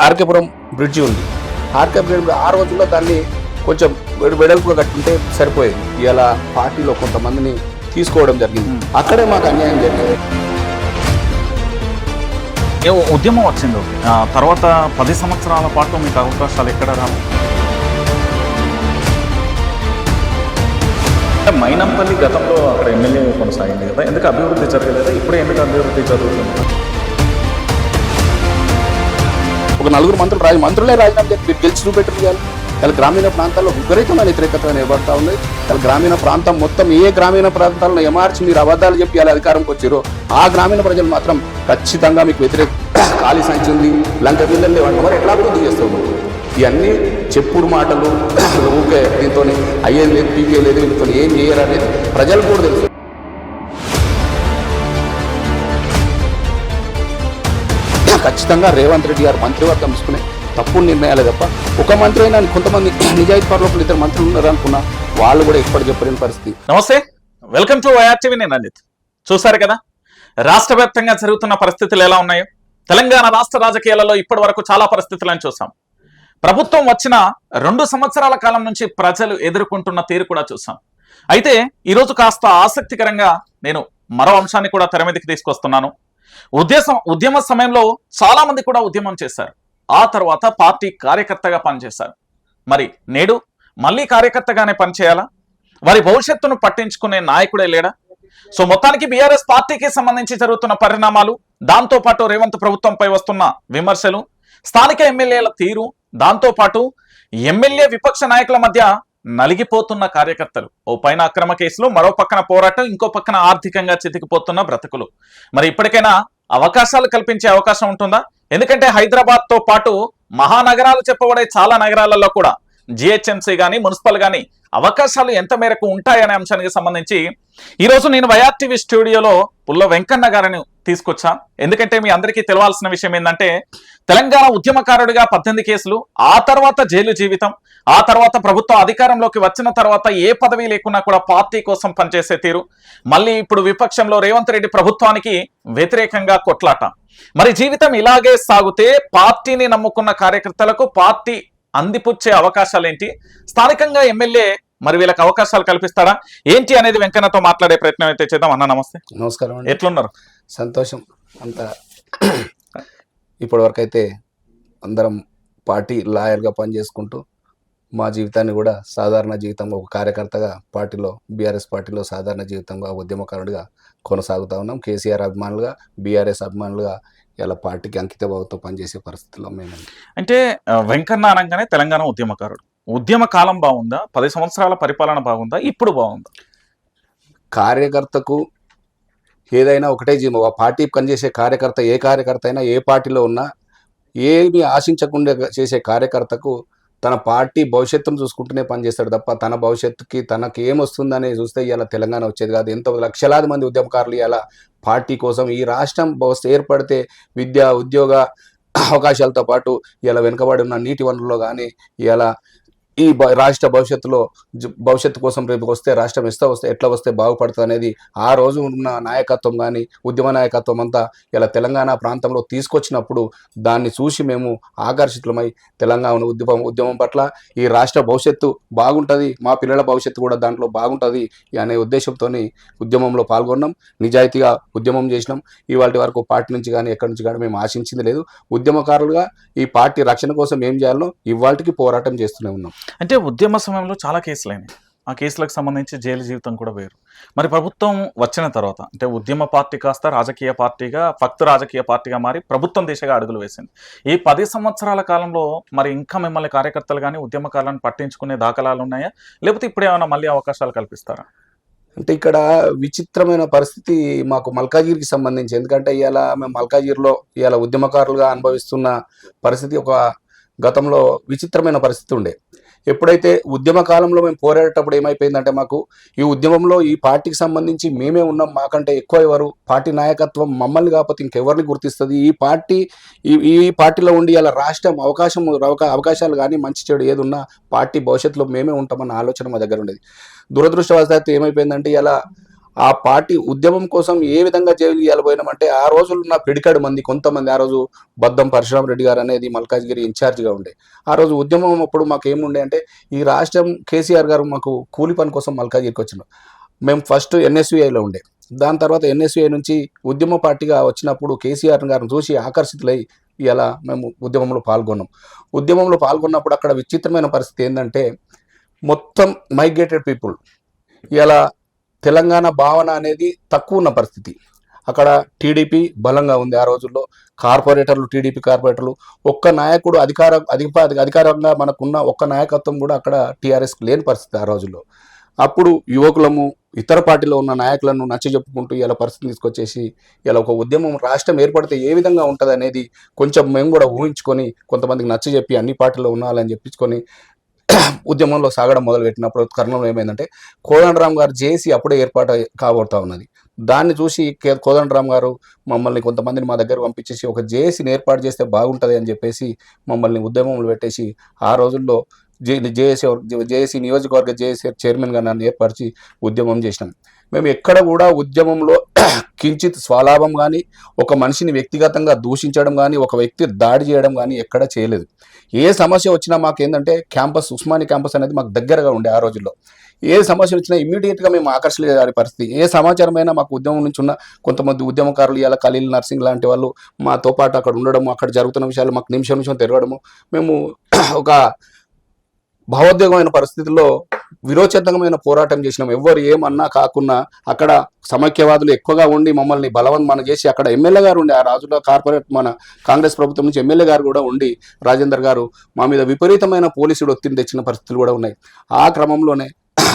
RK Puram bridge ఉంది. ఆర్కేపురం ఆ రోజుల్లో దాన్ని కొంచెం వెడ- వెడల్పుగా కట్టుకుంటే సరిపోయేది. ఇలా పార్టీలో కొంతమందిని తీసుకోవడం జరిగింది. అక్కడే మాకు అన్యాయం జరిగింది. ఏ ఉద్యమం వచ్చింది? ఆ తర్వాత పది సంవత్సరాల పాటు మీకు అవకాశాలు ఎక్కడ రావు? అంటే మైనంపల్లి గతంలో అక్కడ ఎమ్మెల్యే కొనసాగింది కదా. ఎందుకు అభివృద్ధి జరగలేదా? ఇప్పుడే ఎందుకు అభివృద్ధి జరుగుతుంది? ఒక నలుగురు మంత్రులు రాజు మంత్రులే రాజీనామా చేసి మీరు గెలిచి చూపెట్టరు ఇలా గ్రామీణ ప్రాంతాల్లో విపరీతమైన వ్యతిరేకత నిలబడతా ఉంది. ఇలా గ్రామీణ ప్రాంతం మొత్తం ఏ గ్రామీణ ప్రాంతాలను ఎమార్చి మీరు అబద్ధాలు చెప్పి అలా అధికారంకి వచ్చారో ఆ గ్రామీణ ప్రజలు మాత్రం ఖచ్చితంగా మీకు వ్యతిరేక ఖాళీ సంచి ఉంది. లంక పిల్లలు లేవంటే మరి ఎట్లా అభివృద్ధి చేస్తావు ఇవన్నీ చెప్పుడు మాటలు. ఊకే దీంతో అయ్యేది లేదు పీకే లేదు వీళ్ళతో ఏం చేయరు అనేది ప్రజలు కూడా తెలుసు. ఖచ్చితంగా రేవంత్ రెడ్డి గారు మంత్రివర్గం తీసుకునే తప్పు నిర్ణయాలే తప్ప ఒక మంత్రి అయినా కొంతమంది నిజాయితీ పరులకు ఇద్దరు మంత్రులు ఉన్నారు అనుకున్నా వాళ్ళు కూడా ఎప్పటి చెప్పలేని పరిస్థితి. నమస్తే. వెల్కమ్ టు వైఆర్టీవీ నేను రంజిత్ చూసారు కదా? రాష్ట్ర వ్యాప్తంగా జరుగుతున్న పరిస్థితులు ఎలా ఉన్నాయో? తెలంగాణ రాష్ట్ర రాజకీయాలలో ఇప్పటి వరకు చాలా పరిస్థితులను చూసాం ప్రభుత్వం వచ్చిన రెండు సంవత్సరాల కాలం నుంచి ప్రజలు ఎదుర్కొంటున్న తీరు కూడా చూసాం అయితే ఈరోజు కాస్త ఆసక్తికరంగా నేను మరో అంశాన్ని కూడా తెర మీదకి తీసుకొస్తున్నాను. ఉద్దేశం ఉద్యమ సమయంలో చాలా మంది కూడా ఉద్యమం చేశారు. ఆ తర్వాత పార్టీ కార్యకర్తగా పనిచేశారు. మరి నేడు మళ్ళీ కార్యకర్తగానే పనిచేయాలా? వారి భవిష్యత్తును పట్టించుకునే నాయకుడే లేడా? సో మొత్తానికి బీఆర్ఎస్ పార్టీకి సంబంధించి జరుగుతున్న పరిణామాలు దాంతో పాటు రేవంత్ ప్రభుత్వంపై వస్తున్న విమర్శలు స్థానిక ఎమ్మెల్యేల తీరు దాంతో పాటు ఎమ్మెల్యే విపక్ష నాయకుల మధ్య నలిగిపోతున్న కార్యకర్తలు. ఓ పైన అక్రమ కేసులు మరో పక్కన పోరాటం ఇంకో పక్కన ఆర్థికంగా చితికిపోతున్న బ్రతుకులు. మరి ఇప్పటికైనా అవకాశాలు కల్పించే అవకాశం ఉంటుందా? ఎందుకంటే హైదరాబాద్తో పాటు మహానగరాలు చెప్పబడే చాలా నగరాలలో కూడా జిహెచ్ఎంసీ కానీ మున్సిపల్ కానీ అవకాశాలు ఎంత మేరకు ఉంటాయనే అంశానికి సంబంధించి ఈరోజు నేను వైఆర్టీవీ స్టూడియోలో పుల్ల వెంకన్న గారిని తీసుకొచ్చా. ఎందుకంటే మీ అందరికీ తెలవాల్సిన విషయం ఏంటంటే తెలంగాణ ఉద్యమకారుడిగా పద్దెనిమిది కేసులు ఆ తర్వాత జైలు జీవితం ఆ తర్వాత ప్రభుత్వం అధికారంలోకి వచ్చిన తర్వాత ఏ పదవి లేకున్నా కూడా పార్టీ కోసం పనిచేసే తీరు. మళ్ళీ ఇప్పుడు విపక్షంలో రేవంత్ రెడ్డి ప్రభుత్వానికి వ్యతిరేకంగా కొట్లాట. మరి జీవితం ఇలాగే సాగుతే పార్టీని నమ్ముకున్న కార్యకర్తలకు పార్టీ అందిపుచ్చే అవకాశాలు ఏంటి స్థానికంగా ఎమ్మెల్యే మరి వీళ్ళకి అవకాశాలు కల్పిస్తాడా? ఏంటి అనేది వెంకన్నతో మాట్లాడే ప్రయత్నం అయితే చేద్దాం. అన్న నమస్తే. నమస్కారం అండి. ఎట్లున్నారు? సంతోషం. అంత ఇప్పటివరకు అయితే అందరం పార్టీ లాయర్గా పనిచేసుకుంటూ మా జీవితాన్ని కూడా సాధారణ జీవితంగా ఒక కార్యకర్తగా పార్టీలో బీఆర్ఎస్ పార్టీలో సాధారణ జీవితంగా ఉద్యమకారుడిగా కొనసాగుతా ఉన్నాం. కేసీఆర్ అభిమానులుగా బీఆర్ఎస్ అభిమానులుగా ఇలా పార్టీకి అంకిత భావంతో పనిచేసే పరిస్థితుల్లో మేము అంటే వెంకన్న అనగానే తెలంగాణ ఉద్యమకారుడు. ఉద్యమ కాలం బాగుందా? పది సంవత్సరాల పరిపాలన బాగుందా? ఇప్పుడు బాగుందా? కార్యకర్తకు ఏదైనా ఒకటే జీవం. ఆ పార్టీ పనిచేసే కార్యకర్త ఏ కార్యకర్త అయినా ఏ పార్టీలో ఉన్నా ఏమి ఆశించకుండా చేసే కార్యకర్తకు తన పార్టీ భవిష్యత్తును చూసుకుంటూనే పనిచేస్తాడు తప్ప తన భవిష్యత్తుకి తనకి ఏమొస్తుందని చూస్తే ఇలా తెలంగాణ వచ్చేది కాదు. ఎంతో లక్షలాది మంది ఉద్యమకారులు ఇలా పార్టీ కోసం ఈ రాష్ట్రం ఏర్పడితే విద్య ఉద్యోగ అవకాశాలతో పాటు ఇలా వెనుకబడి ఉన్న నీటి వనరులో కానీ ఇలా ఈ భ- రాష్ట్ర భవిష్యత్తులో భవిష్యత్తు కోసం రేపు వస్తే రాష్ట్రం ఇస్తా వస్తే ఎట్లా వస్తే బాగుపడుతుంది అనేది ఆ రోజు ఉన్న నాయకత్వం కానీ ఉద్యమ నాయకత్వం అంతా ఇలా తెలంగాణ ప్రాంతంలో తీసుకొచ్చినప్పుడు దాన్ని చూసి మేము ఆకర్షితులమై తెలంగాణ ఉద్యమం ఉద్యమం పట్ల ఈ రాష్ట్ర భవిష్యత్తు బాగుంటుంది మా పిల్లల భవిష్యత్తు కూడా దాంట్లో బాగుంటుంది అనే ఉద్దేశంతో ఉద్యమంలో పాల్గొన్నాం. నిజాయితీగా ఉద్యమం చేసినాం. ఇవాళ వరకు పార్టీ నుంచి కానీ ఎక్కడి నుంచి కానీ మేము ఆశించింది లేదు. ఉద్యమకారులుగా ఈ పార్టీ రక్షణ కోసం ఏం చేయాలో ఇవాళకి పోరాటం చేస్తూనే ఉన్నాం. అంటే ఉద్యమ సమయంలో చాలా కేసులు ఆ కేసులకు సంబంధించి జైలు జీవితం కూడా వేరు. మరి ప్రభుత్వం వచ్చిన తర్వాత అంటే ఉద్యమ పార్టీ కాస్త రాజకీయ పార్టీగా భక్తు రాజకీయ పార్టీగా మారి ప్రభుత్వం దిశగా అడుగులు వేసింది. ఈ పది సంవత్సరాల కాలంలో మరి ఇంకా మిమ్మల్ని కార్యకర్తలు కానీ ఉద్యమకారులను పట్టించుకునే దాఖలాలు ఉన్నాయా? లేకపోతే ఇప్పుడు ఏమైనా మళ్ళీ అవకాశాలు కల్పిస్తారా? అంటే ఇక్కడ విచిత్రమైన పరిస్థితి మాకు మల్కాజిగిరికి సంబంధించి. ఎందుకంటే ఇవాళ మేము మల్కాజిగిరిలో ఇవాళ ఉద్యమకారులుగా అనుభవిస్తున్న పరిస్థితి ఒక గతంలో విచిత్రమైన పరిస్థితి ఉండే. ఎప్పుడైతే ఉద్యమ కాలంలో మేము పోరాడేటప్పుడు ఏమైపోయిందంటే మాకు ఈ ఉద్యమంలో ఈ పార్టీకి సంబంధించి మేమే ఉన్నాం మాకంటే ఎక్కువ ఎవరు? పార్టీ నాయకత్వం మమ్మల్ని కాకపోతే ఇంకెవరిని గుర్తిస్తుంది? ఈ పార్టీ ఈ ఈ పార్టీలో ఉండి ఇలా రాష్ట్రం అవకాశం అవకా- అవకాశాలు కానీ మంచి చెడు ఏది ఉన్నా పార్టీ భవిష్యత్తులో మేమే ఉంటామన్న ఆలోచన మా దగ్గర ఉండేది. దురదృష్టవశాత్తు ఏమైపోయిందంటే ఇలా ఆ పార్టీ ఉద్యమం కోసం ఏ విధంగా జైలు ఇవ్వబోయినామంటే ఆ రోజులు ఉన్న పిడికాడు మంది కొంతమంది ఆ రోజు బద్దం పరశురామ రెడ్డి గారు అనేది మల్కాజ్గిరి ఇన్ఛార్జిగా ఉండే. ఆ రోజు ఉద్యమం అప్పుడు మాకు ఏముండే అంటే ఈ రాష్ట్రం కేసీఆర్ గారు మాకు కూలి పని కోసం మల్కాజ్గిరికి వచ్చినాం మేము ఫస్ట్ ఎన్ఎస్యుఐలో ఉండే. దాని తర్వాత ఎన్ఎస్యుఐ నుంచి ఉద్యమ పార్టీగా వచ్చినప్పుడు కేసీఆర్ గారిని చూసి ఆకర్షితులై ఇలా మేము ఉద్యమంలో పాల్గొన్నాం. ఉద్యమంలో పాల్గొన్నప్పుడు అక్కడ విచిత్రమైన పరిస్థితి ఏంటంటే మొత్తం మైగ్రేటెడ్ పీపుల్ ఇలా తెలంగాణ భావన అనేది తక్కువ ఉన్న పరిస్థితి. అక్కడ టీడీపీ బలంగా ఉంది ఆ రోజుల్లో. కార్పొరేటర్లు టీడీపీ కార్పొరేటర్లు ఒక్క నాయకుడు అధికార అధిక అధికారంగా మనకున్న ఒక్క నాయకత్వం కూడా అక్కడ టీఆర్ఎస్కి లేని పరిస్థితి ఆ రోజుల్లో. అప్పుడు యువకులము ఇతర పార్టీలో ఉన్న నాయకులను నచ్చ చెప్పుకుంటూ ఇలా పరిస్థితి తీసుకొచ్చేసి ఇలా ఒక ఉద్యమం రాష్ట్రం ఏర్పడితే ఏ విధంగా ఉంటుంది అనేది కొంచెం మేము కూడా ఊహించుకొని కొంతమందికి నచ్చ చెప్పి అన్ని పార్టీలో ఉండాలని చెప్పించుకొని ఉద్యమంలో సాగడం మొదలుపెట్టినప్పుడు కర్ణంలో ఏమైందంటే కోదండరామ్ గారు జేసీ అప్పుడే ఏర్పాటు కాబోతా ఉన్నది. దాన్ని చూసి కోదండరామ్ గారు మమ్మల్ని కొంతమందిని మా దగ్గర పంపించేసి ఒక జేఏసీని ఏర్పాటు చేస్తే బాగుంటుంది అని చెప్పేసి మమ్మల్ని ఉద్యమంలో పెట్టేసి ఆ రోజుల్లో జే జేఏసీ జేఏసీ నియోజకవర్గ జేఏసీ చైర్మన్గా నన్ను ఏర్పరిచి ఉద్యమం చేసినాం. మేము ఎక్కడ కూడా ఉద్యమంలో కించిత్ స్వలాభం కానీ ఒక మనిషిని వ్యక్తిగతంగా దూషించడం కానీ ఒక వ్యక్తి దాడి చేయడం కానీ ఎక్కడ చేయలేదు. ఏ సమస్య వచ్చినా మాకు ఏంటంటే క్యాంపస్ ఉస్మాని క్యాంపస్ అనేది మాకు దగ్గరగా ఉండే ఆ రోజుల్లో. ఏ సమస్య వచ్చినా ఇమ్మీడియట్గా మేము ఆకర్షించే పరిస్థితి. ఏ సమాచారమైనా మాకు ఉద్యమం నుంచి ఉన్న కొంతమంది ఉద్యమకారులు ఇలా ఖలీల్ నర్సింగ్ లాంటి వాళ్ళు మాతో పాటు అక్కడ ఉండడము అక్కడ జరుగుతున్న విషయాలు మాకు నిమిషం నిమిషం తిరగడము మేము ఒక భావోద్వేగమైన పరిస్థితుల్లో విరోచనమైన పోరాటం చేసినాం. ఎవ్వరు ఏమన్నా కాకున్నా అక్కడ సమైక్యవాదులు ఎక్కువగా ఉండి మమ్మల్ని బలవంతమన చేసి అక్కడ ఎమ్మెల్యే గారు ఉండి ఆ రాజుల కార్పొరేట్ మన కాంగ్రెస్ ప్రభుత్వం నుంచి ఎమ్మెల్యే గారు కూడా ఉండి రాజేందర్ గారు మా మీద విపరీతమైన పోలీసుడు ఒత్తిడి తెచ్చిన పరిస్థితులు కూడా ఉన్నాయి. ఆ క్రమంలోనే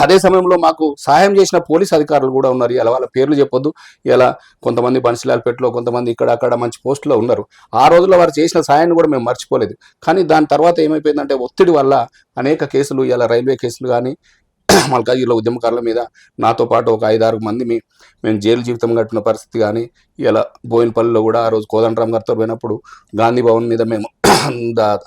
అదే సమయంలో మాకు సహాయం చేసిన పోలీస్ అధికారులు కూడా ఉన్నారు. ఇలా వాళ్ళ పేర్లు చెప్పొద్దు. ఇలా కొంతమంది బన్సిలాల్పేటలో కొంతమంది ఇక్కడ అక్కడ మంచి పోస్టులో ఉన్నారు. ఆ రోజుల్లో వారు చేసిన సహాయాన్ని కూడా మేము మర్చిపోలేదు. కానీ దాని తర్వాత ఏమైపోయిందంటే ఒత్తిడి వల్ల అనేక కేసులు ఇలా రైల్వే కేసులు కానీ మల్కాజిలో ఉద్యమకారుల మీద నాతో పాటు ఒక ఐదారు మంది మీ మేము జైలు జీవితం కట్టిన పరిస్థితి కానీ ఇలా బోయినపల్లిలో కూడా ఆ రోజు కోదండరామ్ గారితో పోయినప్పుడు గాంధీ భవన్ మీద మేము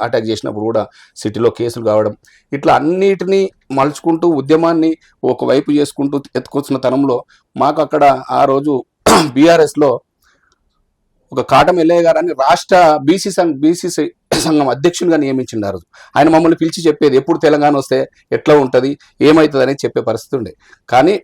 అటాక్ చేసినప్పుడు కూడా సిటీలో కేసులు కావడం ఇట్లా అన్నిటినీ మలుచుకుంటూ ఉద్యమాన్ని ఒకవైపు చేసుకుంటూ ఎత్తుకొచ్చిన తరంలో మాకు అక్కడ ఆ రోజు బీఆర్ఎస్లో ఒక కాటం ఎల్లయ్య గారని రాష్ట్ర బీసీ సంఘ బీసీ సంఘం అధ్యక్షునిగా నియమించిండు ఆ రోజు. ఆయన మమ్మల్ని పిలిచి చెప్పేది ఎప్పుడు తెలంగాణ వస్తే ఎట్లా ఉంటుంది ఏమవుతుంది అనేది చెప్పే పరిస్థితి ఉండే. కానీ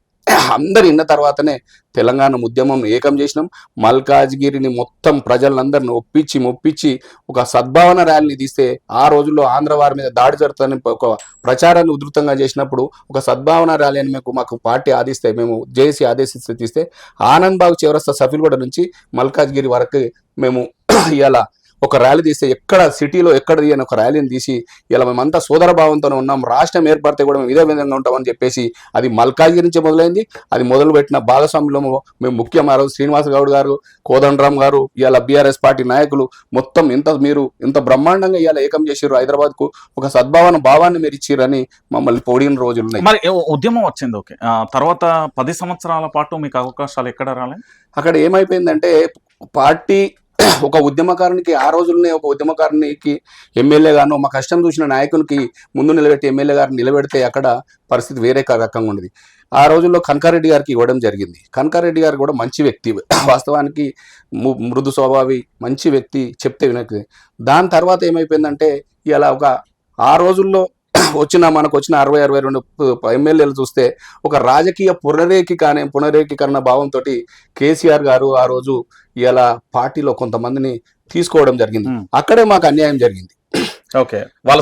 అందరు విన్న తర్వాతనే తెలంగాణ ఉద్యమం ఏకం చేసినాం. మల్కాజ్గిరిని మొత్తం ప్రజలందరిని ఒప్పించి మొప్పించి ఒక సద్భావన ర్యాలీని తీస్తే ఆ రోజుల్లో ఆంధ్ర వారి మీద దాడి జరుగుతుందని ఒక ప్రచారాన్ని ఉధృతంగా చేసినప్పుడు ఒక సద్భావన ర్యాలీ అని మీకు మాకు పార్టీ ఆదిస్తే మేము జేసీ ఆదేశిస్తే తీస్తే ఆనంద్ బాగ్ చివరస్త సఫీల్గూడ నుంచి మల్కాజ్గిరి వరకు మేము ఇలా ఒక ర్యాలీ తీస్తే ఎక్కడ సిటీలో ఎక్కడ తీయని ఒక ర్యాలీని తీసి ఇలా మేమంతా సోదర భావంతోనే ఉన్నాం రాష్ట్రం ఏర్పడితే కూడా మేము ఇదే విధంగా ఉంటామని చెప్పేసి అది మల్కాజ్గిరి నుంచి మొదలైంది. అది మొదలుపెట్టిన భాగస్వామ్యంలో మేము ముఖ్యం ఆ రోజు శ్రీనివాస్ గౌడ్ గారు కోదండరామ్ గారు ఇవాళ బీఆర్ఎస్ పార్టీ నాయకులు. మొత్తం ఇంత మీరు ఇంత బ్రహ్మాండంగా ఇవాళ ఏకం చేసిర్రు హైదరాబాద్కు ఒక సద్భావన భావాన్ని మీరు ఇచ్చిర్రని మమ్మల్ని పొడిగిన రోజులు ఉన్నాయి. మరి ఉద్యమం వచ్చింది ఓకే. తర్వాత పది సంవత్సరాల పాటు మీకు అవకాశాలు ఎక్కడ రాలే? అక్కడ ఏమైపోయిందంటే పార్టీ ఒక ఉద్యమకారునికి ఆ రోజుల్లోనే ఒక ఉద్యమకారునికి ఎమ్మెల్యే గాను మా కష్టం చూసిన నాయకునికి ముందు నిలబెట్టి ఎమ్మెల్యే గారిని నిలబెడితే అక్కడ పరిస్థితి వేరే రకంగా ఉండేది. ఆ రోజుల్లో కనకారెడ్డి గారికి ఇవ్వడం జరిగింది. కనకారెడ్డి గారు కూడా మంచి వ్యక్తి. వాస్తవానికి ము- మృదు స్వభావి మంచి వ్యక్తి చెప్తే వినకు దాని తర్వాత ఏమైపోయిందంటే ఇలా ఒక ఆ రోజుల్లో వచ్చిన మనకు వచ్చిన అరవై అరవై రెండు ఎమ్మెల్యేలు చూస్తే ఒక రాజకీయ పునరేకీకరణ పునరేకీకరణ భావంతో కేసీఆర్ గారు ఆ రోజు ఇలా పార్టీలో కొంతమందిని తీసుకోవడం జరిగింది. అక్కడే మాకు అన్యాయం జరిగింది ఓకే. వాళ్ళ.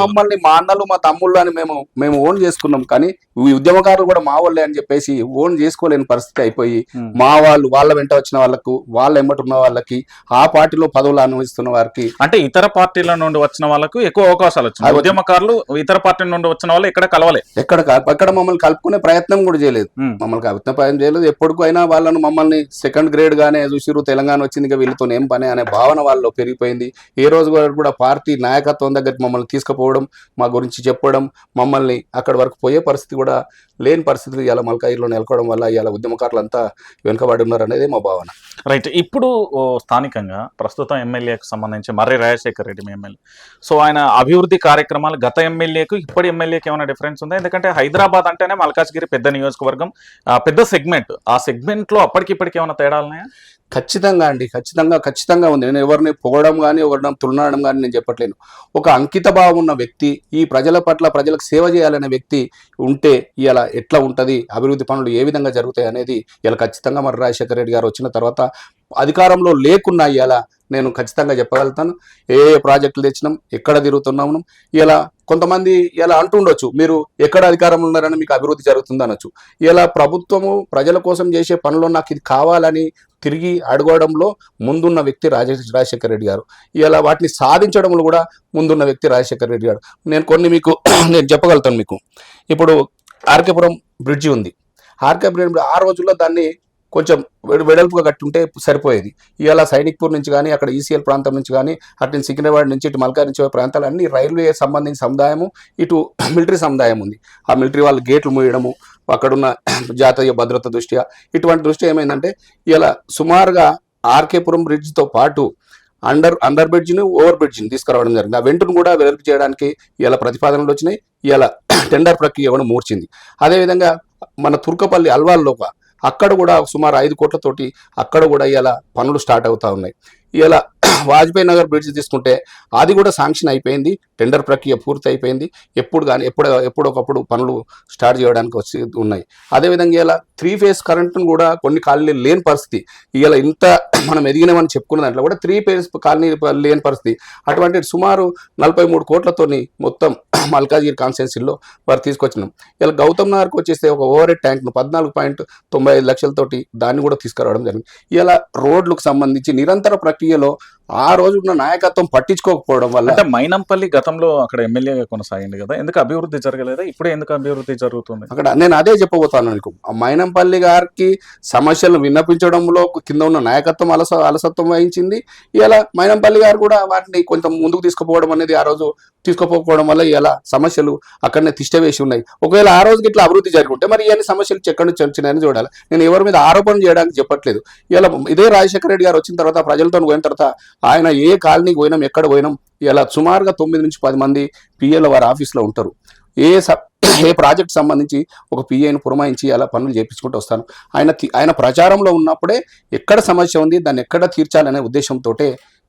మమ్మల్ని మా అన్నలు మా తమ్ముళ్ళు అని మేము మేము ఓన్ చేసుకున్నాం. కానీ ఈ ఉద్యమకారులు కూడా మా వాళ్ళే అని చెప్పేసి ఓన్ చేసుకోలేని పరిస్థితి అయిపోయి. మా వాళ్ళు వాళ్ళ వెంట వచ్చిన వాళ్ళకు వాళ్ళ వెంబట ఉన్న వాళ్ళకి ఆ పార్టీలో పదవులు అనుభవిస్తున్న వారికి అంటే ఇతర పార్టీల నుండి వచ్చిన వాళ్ళకు ఎక్కువ అవకాశాలు వచ్చినాయి. అవి- ఉద్యమకారులు ఇతర పార్టీ నుండి వచ్చిన వాళ్ళు ఇక్కడ కలవలే. ఎక్కడ ఎక్కడ మమ్మల్ని కలుపుకునే ప్రయత్నం కూడా చేయలేదు. మమ్మల్ని కలుపుకునే ప్రయత్నం చేయలేదు. ఎప్పటికైనా అయినా వాళ్ళను మమ్మల్ని సెకండ్ గ్రేడ్ గానే చూసిరు తెలంగాణ వచ్చింది. వీళ్ళతో ఏం పని అనే భావన వాళ్ళలో పెరిగిపోయింది. ఏ రోజు కూడా పార్టీ నాయకత్వం నాయకత్వం దగ్గరికి మమ్మల్ని తీసుకుపోవడం మా గురించి చెప్పడం మమ్మల్ని అక్కడి వరకు పోయే పరిస్థితి కూడా లేని పరిస్థితులు ఇలా మల్కాయిలో నెలకోవడం వల్ల ఇలా ఉద్యమకారులంతా వెనుకబడి ఉన్నారు అనేది మా భావన. రైట్ ఇప్పుడు స్థానికంగా ప్రస్తుతం ఎమ్మెల్యేకు సంబంధించి మర్రి రాజశేఖర్ రెడ్డి మీ ఎమ్మెల్యే. సో ఆయన అభివృద్ధి కార్యక్రమాలు గత ఎమ్మెల్యేకు ఇప్పటి ఎమ్మెల్యేకి ఏమైనా డిఫరెన్స్ ఉందా? ఎందుకంటే హైదరాబాద్ అంటేనే మల్కాజ్గిరి పెద్ద నియోజకవర్గం. ఆ, పెద్ద సెగ్మెంట్. ఆ సెగ్మెంట్లో అప్పటికి ఇప్పటికి ఏమైనా తేడాలు ఉన్నాయా? ఖచ్చితంగా అండి. ఖచ్చితంగా ఖచ్చితంగా ఉంది. నేను ఎవరిని పొగడం కానీ ఎవరిని తులనడం కానీ నేను చెప్పట్లేను. ఒక అంకిత భావం ఉన్న వ్యక్తి ఈ ప్రజల పట్ల ప్రజలకు సేవ చేయాలనే వ్యక్తి ఉంటే ఇలా ఎట్లా ఉంటుంది? అభివృద్ధి పనులు ఏ విధంగా జరుగుతాయి అనేది ఇలా ఖచ్చితంగా మరి రాజశేఖర రెడ్డి గారు వచ్చిన తర్వాత అధికారంలో లేకున్నా ఇలా నేను ఖచ్చితంగా చెప్పగలుగుతాను. ఏ ఏ ప్రాజెక్టులు తెచ్చినాం ఎక్కడ తిరుగుతున్నాము ఇలా కొంతమంది ఇలా అంటుండొచ్చు మీరు ఎక్కడ అధికారంలో ఉన్నారని మీకు అభివృద్ధి జరుగుతుంది అనొచ్చు. ఇలా ప్రభుత్వము ప్రజల కోసం చేసే పనులు నాకు ఇది కావాలని తిరిగి అడగడంలో ముందున్న వ్యక్తి రాజ రాజశేఖర రెడ్డి గారు. ఇలా వాటిని సాధించడంలో కూడా ముందున్న వ్యక్తి రాజశేఖర రెడ్డి గారు. నేను కొన్ని మీకు నేను చెప్పగలుగుతాను మీకు. ఇప్పుడు ఆర్కేపురం బ్రిడ్జి ఉంది. ఆర్కేపురం బ్రిడ్జి ఆ రోజుల్లో దాన్ని కొంచెం వెడ- వెడల్పుగా కట్టుంటే సరిపోయేది. ఇవాళ సైనిక్పూర్ నుంచి కానీ అక్కడ ఈసీఎల్ ప్రాంతం నుంచి కానీ అటు సికింద్రాబాద్ నుంచి ఇటు మల్కా నుంచి ప్రాంతాలన్నీ ప్రాంతాలు అన్ని రైల్వే సంబంధించిన సముదాయము ఇటు మిలిటరీ సముదాయం ఉంది. ఆ మిలిటరీ వాళ్ళు గేట్లు మూయడము అక్కడున్న జాతీయ భద్రత దృష్ట్యా. ఇటువంటి దృష్టి ఏమైందంటే ఇలా సుమారుగా ఆర్కేపురం బ్రిడ్జ్తో పాటు అండర్ అండర్ బ్రిడ్జ్ని ఓవర్ బ్రిడ్జ్ని తీసుకురావడం జరిగింది. ఆ వెంటను కూడా వెలుపు చేయడానికి ఇలా ప్రతిపాదనలు వచ్చినాయి. ఇలా టెండర్ ప్రక్రియ కూడా మూర్చింది. అదేవిధంగా మన తుర్కపల్లి అల్వాల్లోప అక్కడ కూడా సుమారు ఐదు కోట్లతోటి అక్కడ కూడా ఇలా పనులు స్టార్ట్ అవుతా ఉన్నాయి. ఇలా వాజ్పేయి నగర్ బ్రిడ్జ్ తీసుకుంటే అది కూడా శాంక్షన్ అయిపోయింది. టెండర్ ప్రక్రియ పూర్తి అయిపోయింది. ఎప్పుడు కానీ ఎప్పుడు ఎప్పుడొకప్పుడు పనులు స్టార్ట్ చేయడానికి వచ్చి ఉన్నాయి. అదేవిధంగా ఇలా త్రీ ఫేస్ కరెంట్ను కూడా కొన్ని కాలనీలు లేని పరిస్థితి. ఇలా ఇంత మనం ఎదిగినామని చెప్పుకున్న దాంట్లో కూడా త్రీ ఫేస్ కాలనీ లేని పరిస్థితి. అటువంటి సుమారు నలభై మూడు కోట్లతోని మొత్తం మల్కాజ్గిరి కాన్స్టిట్యున్సీలో వారు తీసుకొచ్చినాం. ఇలా గౌతమ్ నగర్కి వచ్చేస్తే ఒక ఓవర్ హెడ్ ట్యాంక్ను పద్నాలుగు పాయింట్ తొంభై ఐదు లక్షలతోటి దాన్ని కూడా తీసుకురావడం జరిగింది. ఇలా రోడ్లకు సంబంధించి నిరంతర ప్రక్రియలో ఆ రోజు ఉన్న నాయకత్వం పట్టించుకోకపోవడం వల్ల అంటే మైనంపల్లి గతంలో అక్కడ ఎమ్మెల్యేగా కొనసాగింది కదా. ఎందుకు అభివృద్ధి జరగలేదా? ఇప్పుడే ఎందుకు అభివృద్ధి జరుగుతుంది? అక్కడ నేను అదే చెప్పబోతాను నీకు ఆ మైనంపల్లి గారికి సమస్యలు విన్నపించడంలో కింద ఉన్న నాయకత్వం అలస అలసత్వం వహించింది. ఇలా మైనంపల్లి గారు కూడా వాటిని కొంచెం ముందుకు తీసుకుపోవడం అనేది ఆ రోజు తీసుకుపోకపోవడం వల్ల ఇలా సమస్యలు అక్కడనే తిష్టవేసి ఉన్నాయి. ఒకవేళ ఆ రోజుకి ఇట్లా అభివృద్ధి జరిగి ఉంటే మరి ఇవన్నీ సమస్యలు ఎక్కడి నుంచి వచ్చినాయని చూడాలి. నేను ఎవరి మీద ఆరోపణ చేయడానికి చెప్పట్లేదు. ఇలా ఇదే రాజశేఖర రెడ్డి గారు వచ్చిన తర్వాత ప్రజలతో పోయిన తర్వాత ఆయన ఏ కాలనీకి పోయినాం ఎక్కడ పోయినాం ఇలా సుమారుగా తొమ్మిది నుంచి పది మంది పిఏల వారి ఆఫీస్లో ఉంటారు. ఏ ఏ ప్రాజెక్ట్ సంబంధించి ఒక పిఏని పురమాయించి అలా పనులు చేయించుకుంటూ వస్తాను. ఆయన ఆయన ప్రచారంలో ఉన్నప్పుడే ఎక్కడ సమస్య ఉంది దాన్ని ఎక్కడ తీర్చాలనే ఉద్దేశంతో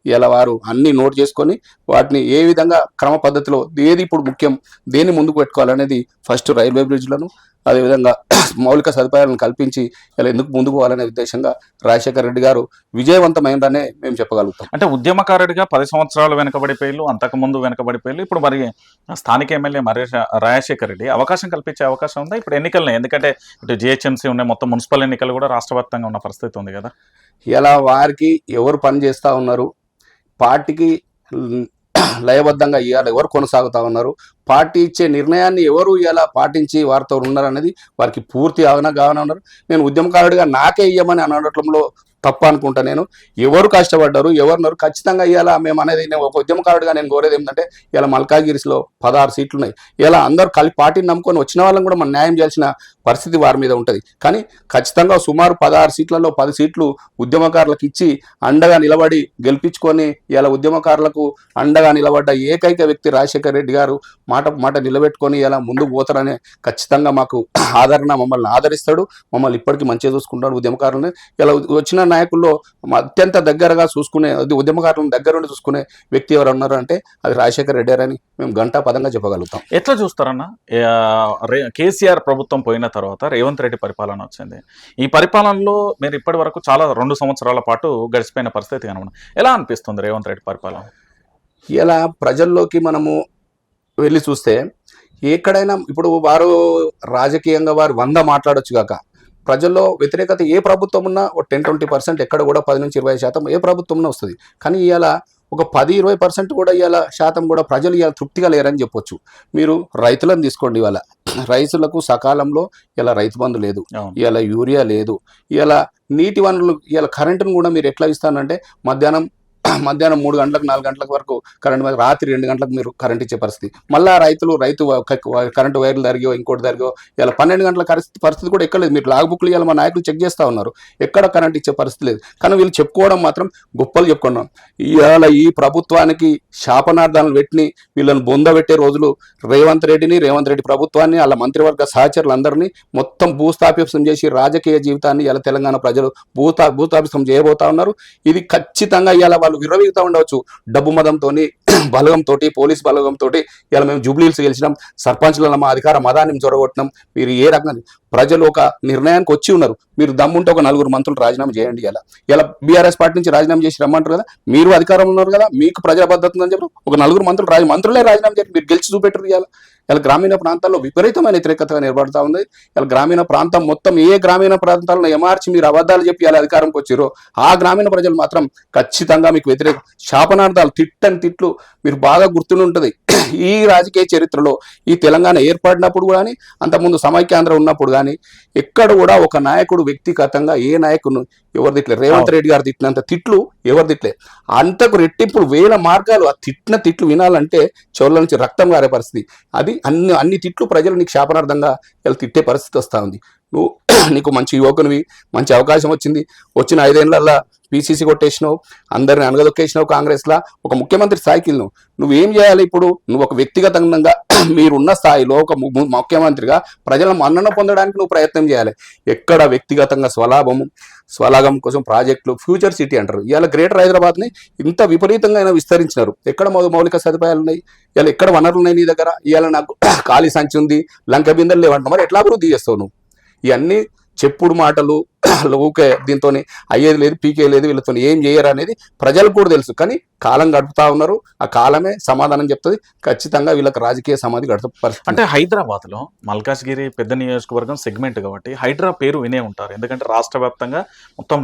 ఇలా వారు అన్ని నోట్ చేసుకొని వాటిని ఏ విధంగా క్రమ పద్ధతిలో ఏది ఇప్పుడు ముఖ్యం దేన్ని ముందుకు పెట్టుకోవాలనేది ఫస్ట్ రైల్వే బ్రిడ్జ్లను అదేవిధంగా మౌలిక సదుపాయాలను కల్పించి ఇలా ఎందుకు ముందుకు పోవాలనే ఉద్దేశంగా రాజశేఖర రెడ్డి గారు విజయవంతమైందనే మేము చెప్పగలుగుతాం. అంటే ఉద్యమకారుడిగా పది సంవత్సరాలు వెనకబడిపోయిల్లు అంతకుముందు వెనకబడిపోయిల్లు ఇప్పుడు మరి స్థానిక ఎమ్మెల్యే మరేష్ రాజశేఖర్ రెడ్డి అవకాశం కల్పించే అవకాశం ఉందా? ఇప్పుడు ఎన్నికలు ఎందుకంటే ఇటు జిహెచ్ఎంసీ ఉన్నాయి మొత్తం మున్సిపల్ ఎన్నికలు కూడా రాష్ట్ర ఉన్న పరిస్థితి ఉంది కదా. ఇలా వారికి ఎవరు పని చేస్తూ ఉన్నారు పార్టీకి లయబద్ధంగా ఇవాళ ఎవరు కొనసాగుతూ ఉన్నారు? పార్టీ ఇచ్చే నిర్ణయాన్ని ఎవరు ఇలా పాటించి వారితో ఉన్నారనేది వారికి పూర్తి అవగాహన ఉన్నారు. నేను ఉద్యమకారుడిగా నాకే ఇయ్యమని అనడంలో తప్ప అనుకుంటా నేను. ఎవరు కష్టపడ్డారు ఎవరున్నారు ఖచ్చితంగా ఇలా మేము అనేది నేను ఒక ఉద్యమకారుడిగా నేను కోరేది ఏంటంటే ఇలా మల్కాగిరిస్లో పదహారు సీట్లు ఉన్నాయి ఇలా అందరూ కలిపి పార్టీని నమ్ముకొని వచ్చిన వాళ్ళని కూడా మనం న్యాయం చేయాల్సిన పరిస్థితి వారి మీద ఉంటుంది. కానీ ఖచ్చితంగా సుమారు పదహారు సీట్లలో పది సీట్లు ఉద్యమకారులకు ఇచ్చి అండగా నిలబడి గెలిపించుకొని ఇలా ఉద్యమకారులకు అండగా నిలబడ్డ ఏకైక వ్యక్తి రాజశేఖర్ రెడ్డి గారు మాట మాట నిలబెట్టుకొని ఇలా ముందుకు పోతారనే ఖచ్చితంగా మాకు ఆదరణ మమ్మల్ని ఆదరిస్తాడు. మమ్మల్ని ఇప్పటికీ మంచిగా చూసుకుంటాడు ఉద్యమకారులని. ఇలా వచ్చిన నాయకుల్లో అత్యంత దగ్గరగా చూసుకునే ఉద్యమకారులను దగ్గర నుండి చూసుకునే వ్యక్తి ఎవరు ఉన్నారు అంటే అది రాజశేఖర్ రెడ్డి గారు అని మేము గంటా పదంగా చెప్పగలుగుతాం. ఎట్లా చూస్తారన్న? కేసీఆర్ ప్రభుత్వం పోయిన తర్వాత రేవంత్ రెడ్డి పరిపాలన వచ్చింది. ఈ పరిపాలనలో మీరు ఇప్పటి వరకు చాలా రెండు సంవత్సరాల పాటు గడిచిపోయిన పరిస్థితి కనబడి ఎలా అనిపిస్తుంది రేవంత్ రెడ్డి పరిపాలన? ఇలా ప్రజల్లోకి మనము వెళ్ళి చూస్తే ఎక్కడైనా ఇప్పుడు వారు రాజకీయంగా వారు వంద మాట్లాడొచ్చు కాక ప్రజల్లో వ్యతిరేకత ఏ ప్రభుత్వం ఉన్నా ఒక టెన్ ట్వంటీ పర్సెంట్ ఎక్కడ కూడా పది నుంచి ఇరవై శాతం ఏ ప్రభుత్వం వస్తుంది. కానీ ఇవాళ ఒక పది ఇరవై పర్సెంట్ కూడా ఇవాళ శాతం కూడా ప్రజలు ఇవాళ తృప్తిగా లేరని చెప్పొచ్చు. మీరు రైతులను తీసుకోండి ఇవాళ. రైతులకు సకాలంలో ఇలా రైతు బంధు లేదు. ఇవాళ యూరియా లేదు. ఇవాళ నీటి వనరులు ఇవాళ కరెంటును కూడా మీరు ఎట్లా ఇస్తానంటే మధ్యాహ్నం మధ్యాహ్నం మూడు గంటలకు నాలుగు గంటలకు వరకు కరెంట్ మీద రాత్రి రెండు గంటలకు మీరు కరెంట్ ఇచ్చే పరిస్థితి. మళ్ళా రైతులు రైతు కరెంటు వైర్లు జరిగో ఇంకోటి జరిగో ఇలా పన్నెండు గంటల పరిస్థితి పరిస్థితి కూడా ఎక్కడ లేదు మీరు లాగ్ బుక్లు ఇవాళ మా నాయకులు చెక్ చేస్తూ ఉన్నారు. ఎక్కడ కరెంట్ ఇచ్చే పరిస్థితి లేదు. కానీ వీళ్ళు చెప్పుకోవడం మాత్రం గొప్పలు చెప్పుకున్నాం. ఇవాళ ఈ ప్రభుత్వానికి శాపనార్థాలను పెట్టి వీళ్ళని బొందబెట్టే రోజులు రేవంత్ రెడ్డిని రేవంత్ రెడ్డి ప్రభుత్వాన్ని వాళ్ళ మంత్రివర్గ సహచరులందరినీ మొత్తం భూస్థాపితం చేసి రాజకీయ జీవితాన్ని ఇలా తెలంగాణ ప్రజలు భూతా భూస్థాపితం చేయబోతా ఉన్నారు. ఇది ఖచ్చితంగా ఇవాళ వాళ్ళు విర్రవీగుతూ ఉండవచ్చు. డబ్బు మదంతో బలగంతో పోలీస్ బలగంతో ఇలా మేము జూబ్లీల్స్ గెలిచినాం. సర్పంచ్లను మా అధికార మదాన్ని చొరగొట్టినాం. మీరు ఏ రకంగా ప్రజలు ఒక నిర్ణయానికి వచ్చి ఉన్నారు. మీరు దమ్ముంటే ఒక నలుగురు మంత్రులు రాజీనామా చేయండి ఇలా. ఇలా బీఆర్ఎస్ పార్టీ నుంచి రాజీనామా చేసి రమ్మంటారు కదా? మీరు అధికారంలో ఉన్నారు కదా? మీకు ప్రజా భద్రత ఉందని చెప్పి ఒక నలుగురు మంత్రులు రాజ మంత్రులే రాజీనామా చేయండి. మీరు గెలిచి చూపెట్టరు ఇలా. ఇలా గ్రామీణ ప్రాంతాల్లో విపరీతమైన వ్యతిరేకతగా నిలబడతా ఉంది. ఇలా గ్రామీణ ప్రాంతం మొత్తం ఏ గ్రామీణ ప్రాంతాలను ఎమార్చి మీరు అబద్ధాలు చెప్పి ఇలా అధికారంకి వచ్చారో ఆ గ్రామీణ ప్రజలు మాత్రం ఖచ్చితంగా మీకు వ్యతిరేక శాపనార్థాలు తిట్టని తిట్లు మీరు బాగా గుర్తుండి ఉంటుంది. ఈ రాజకీయ చరిత్రలో ఈ తెలంగాణ ఏర్పడినప్పుడు కానీ అంతకుముందు సమైక్యాంధ్ర ఉన్నప్పుడు కానీ ఎక్కడ కూడా ఒక నాయకుడు వ్యక్తిగతంగా ఏ నాయకుడు ఎవరు తిట్లే రేవంత్ రెడ్డి గారు తిట్టినంత తిట్లు ఎవరు తిట్లే అంతకు రెట్టింపులు వేల మార్గాలు ఆ తిట్టిన తిట్లు వినాలంటే చెవుల నుంచి రక్తం గారే పరిస్థితి. అది అన్ని అన్ని తిట్లు ప్రజలు నీకు శాపనార్థంగా ఇలా తిట్టే పరిస్థితి వస్తూ ఉంది. నువ్వు నీకు మంచి యువకునివి మంచి అవకాశం వచ్చింది. వచ్చిన ఐదేళ్ళల్లా పీసీసీ కొట్టేసినావు అందరిని అనగదొక్కేసినావు కాంగ్రెస్లా ఒక ముఖ్యమంత్రి స్థాయికి నువ్వు నువ్వేం చేయాలి ఇప్పుడు? నువ్వు ఒక వ్యక్తిగతంగా మీరున్న స్థాయిలో ఒక ముఖ్యమంత్రిగా ప్రజల మన్నన పొందడానికి నువ్వు ప్రయత్నం చేయాలి. ఎక్కడ వ్యక్తిగతంగా స్వలాభము స్వలాభం కోసం ప్రాజెక్టులు ఫ్యూచర్ సిటీ అంటారు. ఇవాళ గ్రేటర్ హైదరాబాద్ని ఇంత విపరీతంగా అయినా విస్తరించినారు. ఎక్కడ మౌలిక సదుపాయాలు ఉన్నాయి? ఇవాళ ఎక్కడ వనరులు ఉన్నాయి నీ దగ్గర? ఇవాళ నాకు ఖాళీ సంచి ఉంది లంక బిందెలు లేవంటున్నా మరి ఎట్లా అభివృద్ధి చేస్తావు నువ్వు? ఇవన్నీ చెప్పుడు మాటలు ఊకే దీంతో అయ్యేది లేదు పీకే లేదు వీళ్ళతో ఏం చేయరు అనేది ప్రజలకు కూడా తెలుసు. కానీ కాలం గడుపుతా ఉన్నారు. ఆ కాలమే సమాధానం చెప్తుంది. ఖచ్చితంగా వీళ్ళకి రాజకీయ సమాధి గడుపు అంటే హైదరాబాద్లో మల్కాజ్గిరి పెద్ద నియోజకవర్గం సెగ్మెంట్ కాబట్టి హైడ్రా పేరు వినే ఉంటారు. ఎందుకంటే రాష్ట్ర వ్యాప్తంగా మొత్తం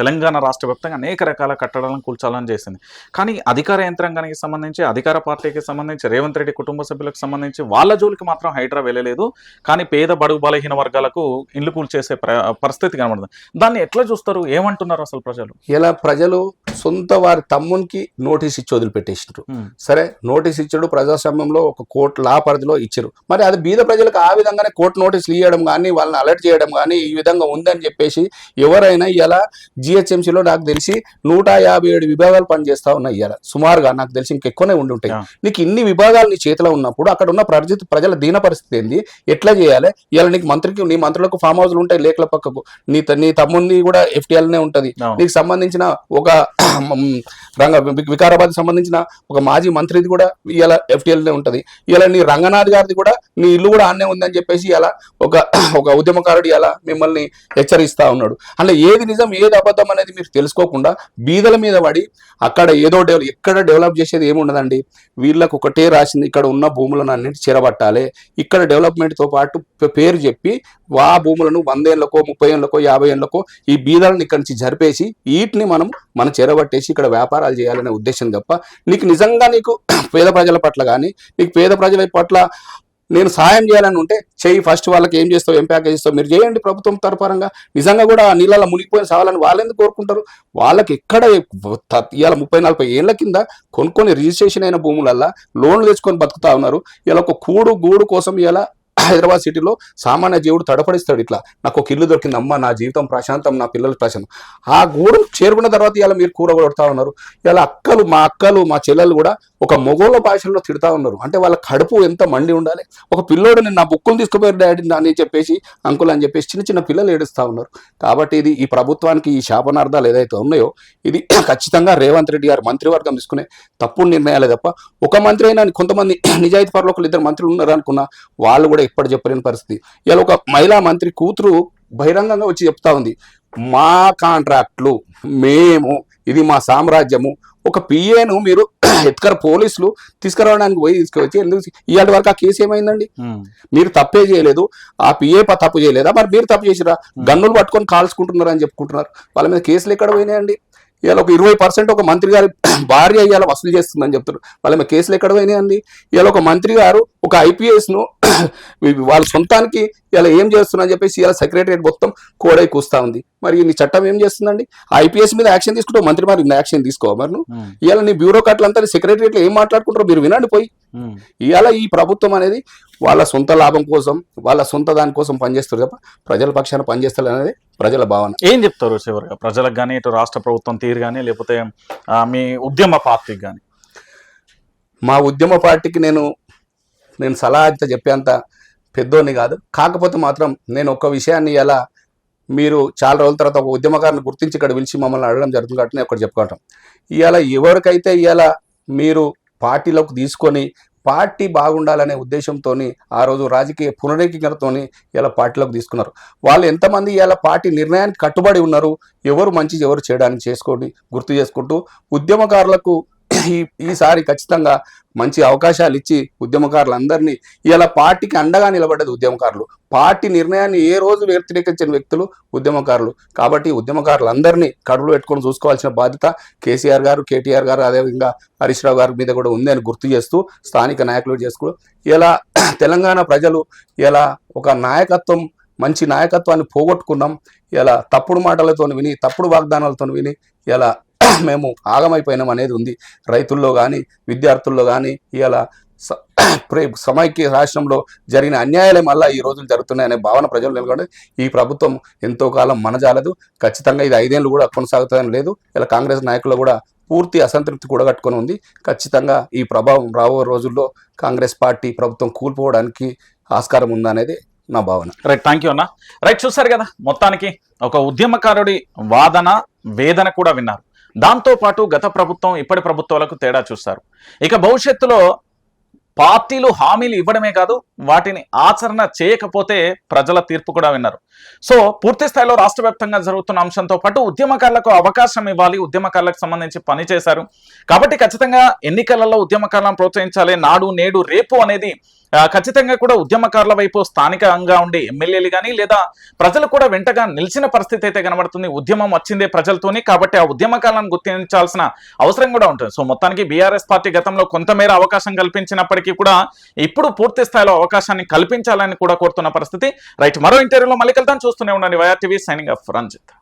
తెలంగాణ రాష్ట్ర వ్యాప్తంగా అనేక రకాల కట్టడాలను కూల్చాలని చేసింది. కానీ అధికార యంత్రాంగానికి సంబంధించి అధికార పార్టీకి సంబంధించి రేవంత్ రెడ్డి కుటుంబ సభ్యులకు సంబంధించి వాళ్ళ జోలికి మాత్రం హైడ్రా వెళ్ళలేదు. కానీ పేద బడుగు బలహీన వర్గాలకు ఇల్లు కూల్చేసే ప్ర- పరిస్థితి కనబడుతుంది దాన్ని ఎట్లా చూస్తారు? ఏమంటున్నారు అసలు ప్రజలు? ఇలా ప్రజలు సొంత వారి తమ్మునికి నోటీస్ ఇచ్చి వదిలిపెట్టేసినారు. సరే నోటీస్ ఇచ్చాడు ప్రజాస్వామ్యంలో ఒక కోర్టు లా పరిధిలో ఇచ్చారు. మరి అది బీద ప్రజలకు ఆ విధంగానే కోర్టు నోటీసులు ఇవ్వడం కానీ వాళ్ళని అలర్ట్ చేయడం కానీ ఈ విధంగా ఉందని చెప్పేసి ఎవరైనా ఇలా జిహెచ్ఎంసీలో నాకు తెలిసి నూట యాభై ఏడు విభాగాలు పనిచేస్తా ఉన్నాయి ఇవాళ సుమారుగా నాకు తెలిసి ఇంకెక్కువనే ఉండి ఉంటాయి. నీకు ఇన్ని విభాగాలు నీ చేతిలో ఉన్నప్పుడు అక్కడ ఉన్న ప్రజ ప్రజల దీన పరిస్థితి ఏంది? ఎట్లా చేయాలి? ఇవాళ నీకు మంత్రికి నీ మంత్రులకు ఫామ్ హౌస్లు ఉంటాయి లేఖల పక్కకు. నీ త- నీ తమ్ముంది కూడా ఎఫ్టీఎల్నే ఉంటది. నీకు సంబంధించిన ఒక రంగ వికారాబాద్ సంబంధించిన ఒక మాజీ మంత్రిది కూడా ఇలా ఎఫ్టీఎల్నే ఉంటది. ఇలా నీ రంగనాథ్ గారిది కూడా నీ ఇల్లు కూడా ఆన్నే ఉందని చెప్పేసి ఇలా ఒక ఒక ఉద్యమకారుడు ఇలా మిమ్మల్ని హెచ్చరిస్తా ఉన్నాడు. అంటే ఏది నిజం ఏది అబద్ధం అనేది మీరు తెలుసుకోకుండా బీదల మీద పడి అక్కడ ఏదో డెవలప్ ఎక్కడ డెవలప్ చేసేది ఏముండదండి. వీళ్ళకు ఒకటే రాసింది ఇక్కడ ఉన్న భూములను అన్నిటి చెరబట్టాలి. ఇక్కడ డెవలప్మెంట్తో పాటు పేరు చెప్పి ఆ భూములను వందేళ్ళకో ముప్పై ఏళ్ళకో యాభై ఏళ్ళకో ఈ బీదాలను ఇక్కడి నుంచి జరిపేసి వీటిని మనం మన చెరబట్టేసి ఇక్కడ వ్యాపారాలు చేయాలనే ఉద్దేశం తప్ప నీకు నిజంగా నీకు పేద ప్రజల పట్ల కానీ నీకు పేద ప్రజల పట్ల నేను సాయం చేయాలని ఉంటే చెయ్యి ఫస్ట్ వాళ్ళకి ఏం చేస్తావు ఏం ప్యాకేజ్ ఇస్తావు? మీరు చేయండి ప్రభుత్వం తరపరంగా. నిజంగా కూడా ఆ నీళ్ళలో మునిగిపోయిన సవాలని వాళ్ళు ఎందుకు కోరుకుంటారు? వాళ్ళకి ఎక్కడ ఇవాళ ముప్పై నలభై ఏళ్ళ కింద కొనుక్కొని రిజిస్ట్రేషన్ అయిన భూములల్లా లోన్లు తెచ్చుకొని బతుకుతా ఉన్నారు. ఇలా ఒక కూడు గూడు కోసం ఇలా హైదరాబాద్ సిటీలో సామాన్య జీవుడు తడపడిస్తాడు ఇట్లా. నాకు ఒక ఇల్లు దొరికింది అమ్మ నా జీవితం ప్రశాంతం నా పిల్లల ప్రశాంతం. ఆ గూడు చేరుకున్న తర్వాత ఇలా మీరు కూర కొడతా ఉన్నారు. ఇలా అక్కలు మా అక్కలు మా చెల్లెలు కూడా ఒక మొగోళ్ళ భాషలో తిడతా ఉన్నారు. అంటే వాళ్ళ కడుపు ఎంత మండి ఉండాలి? ఒక పిల్లోడు నేను నా బుక్కులు తీసుకుపోయారు డాడీ అని చెప్పేసి అంకుల్ అని చెప్పేసి చిన్న చిన్న పిల్లలు ఏడుస్తూ ఉన్నారు. కాబట్టి ఇది ఈ ప్రభుత్వానికి ఈ శాపనార్థాలు ఏదైతే ఉన్నాయో ఇది ఖచ్చితంగా రేవంత్ రెడ్డి గారు మంత్రివర్గం తీసుకునే తప్పుడు నిర్ణయాలే తప్ప ఒక మంత్రి అయినా కొంతమంది నిజాయితీ పరులు ఇద్దరు మంత్రులు ఉన్నారు అనుకున్న వాళ్ళు కూడా ఇప్పటి చెప్పలేని పరిస్థితి. ఇలా ఒక మహిళా మంత్రి కూతురు బహిరంగంగా వచ్చి చెప్తా ఉంది మా కాంట్రాక్ట్లు మేము ఇది మా సామ్రాజ్యము ఒక పిఏను మీరు ఎత్కర పోలీసులు తీసుకురావడానికి పోయి తీసుకువచ్చి ఎందుకు ఇవాళ వరకు ఆ కేసు ఏమైందండి. మీరు తప్పే చేయలేదు. ఆ పిఏ తప్పు చేయలేదా? మరి మీరు తప్పు చేసిరా గన్నులు పట్టుకొని కాల్చుకుంటున్నారు అని చెప్పుకుంటున్నారు. వాళ్ళ మీద కేసులు ఎక్కడ పోయినాయండి? ఇవాళ ఒక ఇరవై పర్సెంట్ ఒక మంత్రి గారి భార్య ఇవాళ వసూలు చేస్తుందని చెప్తున్నారు. వాళ్ళ మీద కేసులు ఎక్కడ పోయినాయండి? ఇవాళ ఒక మంత్రి గారు ఒక ఐపీఎస్ను వాళ్ళ సొంతానికి ఇలా ఏం చేస్తున్నారని చెప్పేసి ఇలా సెక్రటరియట్ మొత్తం కోడై కూస్తా ఉంది. మరి నీ చట్టం ఏం చేస్తుందండి? ఐపీఎస్ మీద యాక్షన్ తీసుకుంటే మంత్రి మరి యాక్షన్ తీసుకో మరి నువ్వు? ఇవాళ నీ బ్యూరోక్రాట్లంతా సెక్రటరియట్లో ఏం మాట్లాడుకుంటారో మీరు వినండి పోయి. ఇవాళ ఈ ప్రభుత్వం అనేది వాళ్ళ సొంత లాభం కోసం వాళ్ళ సొంత దాని కోసం పనిచేస్తారు తప్ప ప్రజల పక్షాన పనిచేస్తారు అనేది ప్రజల భావన. ఏం చెప్తారు చివరిగా? ప్రజలకు కానీ ఇటు రాష్ట్ర ప్రభుత్వం తీరు కానీ లేకపోతే మీ ఉద్యమ పార్టీకి కానీ మా ఉద్యమ పార్టీకి నేను నేను సలహా అయితే చెప్పేంత పెద్దోని కాదు. కాకపోతే మాత్రం నేను ఒక విషయాన్ని ఎలా మీరు చాలా రోజుల తర్వాత ఒక ఉద్యమకారుని గుర్తించి ఇక్కడ పిలిచి మమ్మల్ని అడగడం జరుగుతుంది కాబట్టి నేను ఒకటి చెప్పుకోవటం. ఇవాళ ఎవరికైతే ఇవాళ మీరు పార్టీలోకి తీసుకొని పార్టీ బాగుండాలనే ఉద్దేశంతో ఆ రోజు రాజకీయ పునరేకీకరణతో ఇలా పార్టీలోకి తీసుకున్నారు. వాళ్ళు ఎంతమంది ఇలా పార్టీ నిర్ణయానికి కట్టుబడి ఉన్నారు ఎవరు మంచి ఎవరు చేయడానికి చేసుకోండి గుర్తు చేసుకుంటూ ఉద్యమకారులకు ఈ ఈసారి ఖచ్చితంగా మంచి అవకాశాలు ఇచ్చి ఉద్యమకారులందరినీ ఇలా పార్టీకి అండగా నిలబడ్డది ఉద్యమకారులు. పార్టీ నిర్ణయాన్ని ఏ రోజు వ్యతిరేకించిన వ్యక్తులు ఉద్యమకారులు. కాబట్టి ఉద్యమకారులందరినీ కడుపులో పెట్టుకొని చూసుకోవాల్సిన బాధ్యత కేసీఆర్ గారు కేటీఆర్ గారు అదేవిధంగా హరీష్ రావు గారి మీద కూడా ఉంది అని గుర్తు చేస్తూ స్థానిక నాయకులు చేసుకో ఇలా తెలంగాణ ప్రజలు ఇలా ఒక నాయకత్వం మంచి నాయకత్వాన్ని పోగొట్టుకున్నాం. ఇలా తప్పుడు మాటలతో విని తప్పుడు వాగ్దానాలతో విని ఇలా మేము ఆగమైపోయినాం అనేది ఉంది. రైతుల్లో కానీ విద్యార్థుల్లో కానీ ఇలా స- ప్రే- సమైక్య రాష్ట్రంలో జరిగిన అన్యాయాలే మళ్ళీ ఈ రోజులు జరుగుతున్నాయనే భావన ప్రజలు నెలకొంది ఈ ప్రభుత్వం ఎంతో కాలం మనజాలదు. ఖచ్చితంగా ఇది ఐదేళ్ళు కూడా కొనసాగుతుందని లేదు. ఇలా కాంగ్రెస్ నాయకులు కూడా పూర్తి అసంతృప్తి కూడా కట్టుకొని ఉంది. ఖచ్చితంగా ఈ ప్రభావం రాబో రోజుల్లో కాంగ్రెస్ పార్టీ ప్రభుత్వం కూలిపోవడానికి ఆస్కారం ఉందనేది నా భావన. రైట్ థ్యాంక్ యూ అన్న. రైట్ చూసారు కదా మొత్తానికి ఒక ఉద్యమకారుడి వాదన వేదన కూడా విన్నారు. దాంతోపాటు గత ప్రభుత్వం ఇప్పటి ప్రభుత్వాలకు తేడా చూస్తారు. ఇక భవిష్యత్తులో పార్టీలు హామీలు ఇవ్వడమే కాదు వాటిని ఆచరణ చేయకపోతే ప్రజల తీర్పు కూడా విన్నారు. సో పూర్తి స్థాయిలో రాష్ట్ర వ్యాప్తంగా జరుగుతున్న అంశంతో పాటు ఉద్యమకారులకు అవకాశం ఇవ్వాలి ఉద్యమకారులకు సంబంధించి పని చేశారు. కాబట్టి ఖచ్చితంగా ఎన్నికలలో ఉద్యమకారులను ప్రోత్సహించాలి నాడు నేడు రేపు అనేది ఖచ్చితంగా కూడా ఉద్యమకారుల వైపు స్థానికంగా ఉండే ఎమ్మెల్యేలు కానీ లేదా ప్రజలు కూడా వెంటగా నిలిచిన పరిస్థితి అయితే కనబడుతుంది. ఉద్యమం వచ్చిందే ప్రజలతోని కాబట్టి ఆ ఉద్యమకాలను గుర్తించాల్సిన అవసరం కూడా ఉంటుంది. సో మొత్తానికి బీఆర్ఎస్ పార్టీ గతంలో కొంతమేర అవకాశం కల్పించినప్పటికీ కూడా ఇప్పుడు పూర్తి స్థాయిలో అవకాశాన్ని కల్పించాలని కూడా కోరుతున్న పరిస్థితి. రైట్ మరో ఇంటర్వ్యూలో మళ్ళీ కలుద్దాం. చూస్తూనే ఉండండి. YRTV signing off Ranjith.